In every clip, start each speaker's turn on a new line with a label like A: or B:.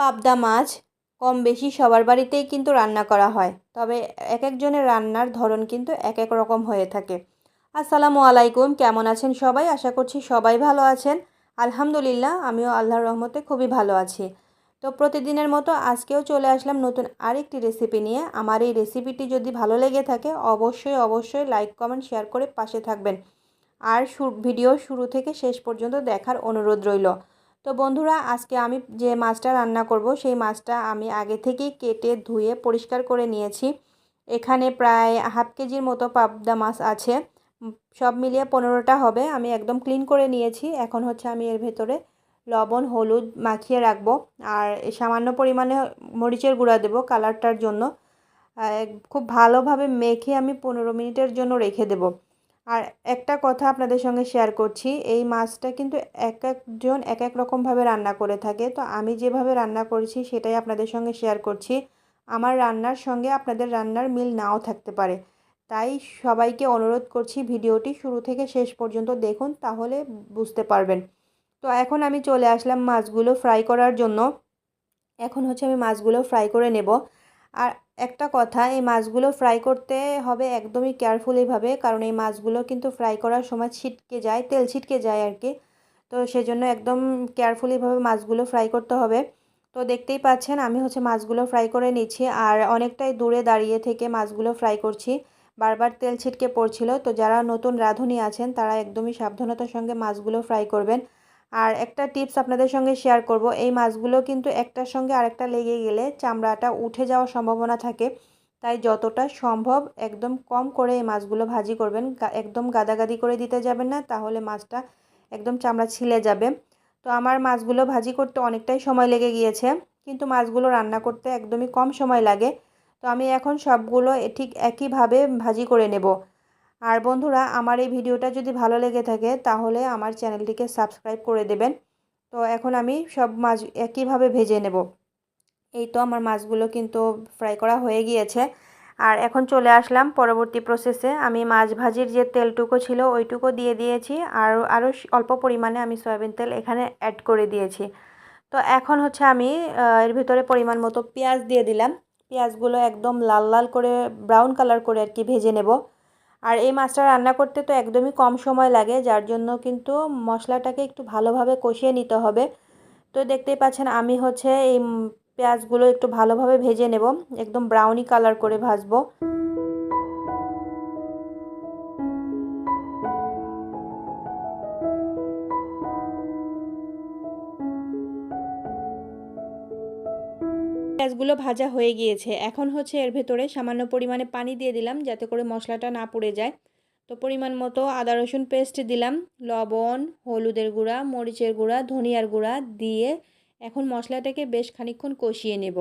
A: পাবদা মাছ কম বেশি সবার বাড়িতেই কিন্তু রান্না করা হয়। তবে এক একজনের রান্নার ধরন কিন্তু এক এক রকম হয়ে থাকে। আসসালামু আলাইকুম, কেমন আছেন সবাই? আশা করছি সবাই ভালো আছেন। আলহামদুলিল্লাহ, আমিও আল্লাহর রহমতে খুবই ভালো আছি। তো প্রতিদিনের মতো আজকেও চলে আসলাম নতুন আরেকটি রেসিপি নিয়ে। আমার এই রেসিপিটি যদি ভালো লেগে থাকে, অবশ্যই অবশ্যই লাইক, কমেন্ট, শেয়ার করে পাশে থাকবেন। আর ভিডিও শুরু থেকে শেষ পর্যন্ত দেখার অনুরোধ রইল। তো বন্ধুরা, আজকে আমি যে মাছটা রান্না করব, সেই মাছটা আমি আগে থেকেই কেটে ধুয়ে পরিষ্কার করে নিয়েছি। এখানে প্রায় হাফ কেজির মতো পাবদা মাছ আছে। সব মিলিয়ে পনেরোটা হবে। আমি একদম ক্লিন করে নিয়েছি। এখন হচ্ছে আমি এর ভেতরে লবণ, হলুদ মাখিয়ে রাখব। আর সামান্য পরিমাণে মরিচের গুঁড়া দেবো কালারটার জন্য। খুব ভালোভাবে মেখে আমি পনেরো মিনিটের জন্য রেখে দেবো। আর একটা কথা আপনাদের সঙ্গে শেয়ার করছি, এই মাছটা কিন্তু এক একজন এক এক রকমভাবে রান্না করে থাকে। তো আমি যেভাবে রান্না করেছি সেটাই আপনাদের সঙ্গে শেয়ার করছি। আমার রান্নার সঙ্গে আপনাদের রান্নার মিল নাও থাকতে পারে। তাই সবাইকে অনুরোধ করছি ভিডিওটি শুরু থেকে শেষ পর্যন্ত দেখুন, তাহলে বুঝতে পারবেন। তো এখন আমি চলে আসলাম মাছগুলো ফ্রাই করার জন্য। এখন হচ্ছে আমি মাছগুলো ফ্রাই করে নেব। আর একটা কথা, এই মাছগুলো ফ্রাই করতে হবে একদমই কেয়ারফুলিভাবে কারণ এই মাছগুলো কিন্তু ফ্রাই করার সময় ছিটকে যায়, তেল ছিটকে যায় আর কি। তো সেজন্য একদম কেয়ারফুলিভাবে মাছগুলো ফ্রাই করতে হবে। তো দেখতেই পাচ্ছেন, আমি হচ্ছে মাছগুলো ফ্রাই করে নিচ্ছি, আর অনেকটাই দূরে দাঁড়িয়ে থেকে মাছগুলো ফ্রাই করছি। বারবার তেল ছিটকে পড়ছিল, তো যারা নতুন রাঁধুনি আছেন, তারা একদমই সাবধানতার সঙ্গে মাছগুলো ফ্রাই করবেন। আর একটা টিপস আপনাদের সঙ্গে শেয়ার করব। এই মাছগুলো কিন্তু একটার সঙ্গে আরেকটা লেগে গেলে চামড়াটা উঠে যাওয়ার সম্ভাবনা থাকে। তাই যতটা সম্ভব একদম কম করে এই মাছগুলো ভাজি করবেন। একদম গাদাগাদি করে দিতে যাবেন না, তাহলে মাছটা একদম চামড়া ছিলে যাবে। তো আমার মাছগুলো ভাজি করতে অনেকটাই সময় লেগে গিয়েছে, কিন্তু মাছগুলো রান্না করতে একদমই কম সময় লাগে। তো আমি এখন সবগুলো ঠিক একইভাবে ভাজি করে নেব। আর বন্ধুরা, আমার এই ভিডিওটা যদি ভালো লেগে থাকে, তাহলে আমার চ্যানেলটিকে সাবস্ক্রাইব করে দেবেন। তো এখন আমি সব মাছ একইভাবে ভেজে নেব। এই তো আমার মাছগুলো কিন্তু ফ্রাই করা হয়ে গিয়েছে। আর এখন চলে আসলাম পরবর্তী প্রসেসে আমি মাছ ভাজির যে তেলটুকু ছিল, ওইটুকু দিয়ে দিয়েছি। আর আরও অল্প পরিমাণে আমি সয়াবিন তেল এখানে অ্যাড করে দিয়েছি। তো এখন হচ্ছে আমি এর ভিতরে পরিমাণ মতো পেঁয়াজ দিয়ে দিলাম। পেঁয়াজগুলো একদম লাল লাল করে ব্রাউন কালার করে আর কি ভেজে নেব। আর এই মাছটা রান্না করতে তো একদমই কম সময় লাগে, যার জন্য কিন্তু মশলাটাকে একটু ভালোভাবে কষিয়ে নিতে হবে। তো দেখতেই পাচ্ছেন আমি হচ্ছে এই পেঁয়াজগুলো একটু ভালোভাবে ভেজে নেব, একদম ব্রাউনি কালার করে ভাজবো। পেঁয়াজগুলো ভাজা হয়ে গিয়েছে। এখন হচ্ছে এর ভেতরে সামান্য পরিমাণে পানি দিয়ে দিলাম যাতে করে মশলাটা না পুড়ে যায়। তো পরিমাণ মতো আদা, রসুন পেস্ট দিলাম, লবণ, হলুদের গুঁড়া, মরিচের গুঁড়া, ধনিয়ার গুঁড়া দিয়ে এখন মশলাটাকে বেশ খানিক্ষণ কষিয়ে নেব।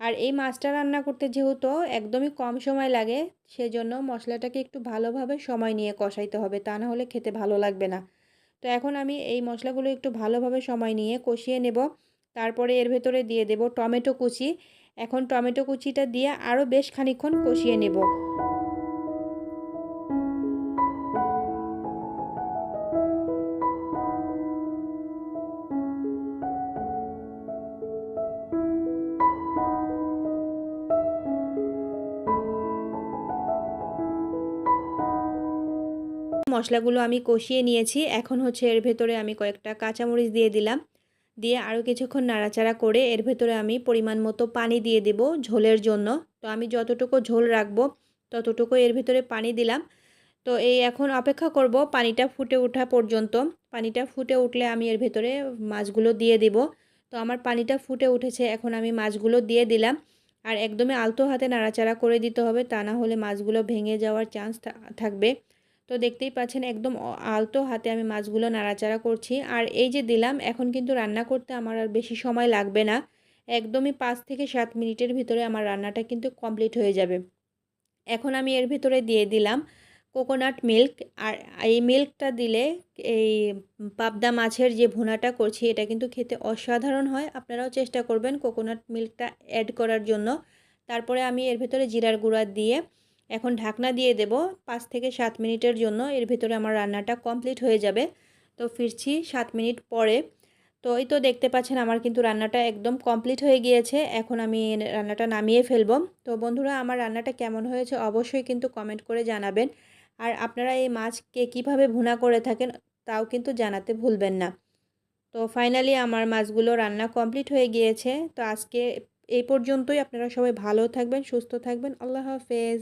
A: আর এই মাছটা রান্না করতে যেহেতু একদমই কম সময় লাগে, সেজন্য মশলাটাকে একটু ভালোভাবে সময় নিয়ে কষাইতে হবে, তা না হলে খেতে ভালো লাগবে না। তো এখন আমি এই মশলাগুলো একটু ভালোভাবে সময় নিয়ে কষিয়ে নেব। তারপরে এর ভেতরে দিয়ে দেব টমেটো কুচি। এখন টমেটো কুচিটা দিয়ে আরও বেশ খানিক্ষণ কষিয়ে নেব। মশলাগুলো আমি কষিয়ে নিয়েছি। এখন হচ্ছে এর ভেতরে আমি কয়েকটা কাঁচামরিচ দিয়ে দিলাম। দিয়ে আরও কিছুক্ষণ নাড়াচাড়া করে এর ভেতরে আমি পরিমাণ মতো পানি দিয়ে দেব ঝোলের জন্য। তো আমি যতটুকু ঝোল রাখব ততটুকু এর ভেতরে পানি দিলাম। তো এই এখন অপেক্ষা করব পানিটা ফুটে ওঠা পর্যন্ত। পানিটা ফুটে উঠলে আমি এর ভেতরে মাছগুলো দিয়ে দিব। তো আমার পানিটা ফুটে উঠেছে, এখন আমি মাছগুলো দিয়ে দিলাম। আর একদমই আলতো হাতে নাড়াচাড়া করে দিতে হবে, তা না হলে মাছগুলো ভেঙে যাওয়ার চান্স থাকবে। তো দেখতেই পাচ্ছেন একদম আলতো হাতে আমি মাছগুলো নাড়াচাড়া করছি। আর এই যে দিলাম, এখন কিন্তু রান্না করতে আমার আর বেশি সময় লাগবে না। একদমই পাঁচ থেকে সাত মিনিটের ভিতরে আমার রান্নাটা কিন্তু কমপ্লিট হয়ে যাবে। এখন আমি এর ভিতরে দিয়ে দিলাম কোকোনাট মিল্ক। আর এই মিল্কটা দিলে এই পাবদা মাছের যে ভুনাটা করছি, এটা কিন্তু খেতে অসাধারণ হয়। আপনারাও চেষ্টা করবেন কোকোনাট মিল্কটা অ্যাড করার জন্য। তারপরে আমি এর ভেতরে জিরার গুঁড়া দিয়ে এখন ঢাকনা দিয়ে দেব পাঁচ থেকে সাত মিনিটের জন্য। এর ভিতরে আমার রান্নাটা কমপ্লিট হয়ে যাবে। তো ফিরছি সাত মিনিট পরে। তো এই তো দেখতে পাচ্ছেন আমার কিন্তু রান্নাটা একদম কমপ্লিট হয়ে গিয়েছে। এখন আমি রান্নাটা নামিয়ে ফেলব। তো বন্ধুরা, আমার রান্নাটা কেমন হয়েছে অবশ্যই কিন্তু কমেন্ট করে জানাবেন। আর আপনারা এই মাছকে কীভাবে ভুনা করে থাকেন তাও কিন্তু জানাতে ভুলবেন না। তো ফাইনালি আমার মাছগুলো রান্না কমপ্লিট হয়ে গিয়েছে। তো আজকে এই পর্যন্তই। আপনারা সবাই ভালো থাকবেন, সুস্থ থাকবেন। আল্লাহ হাফেজ।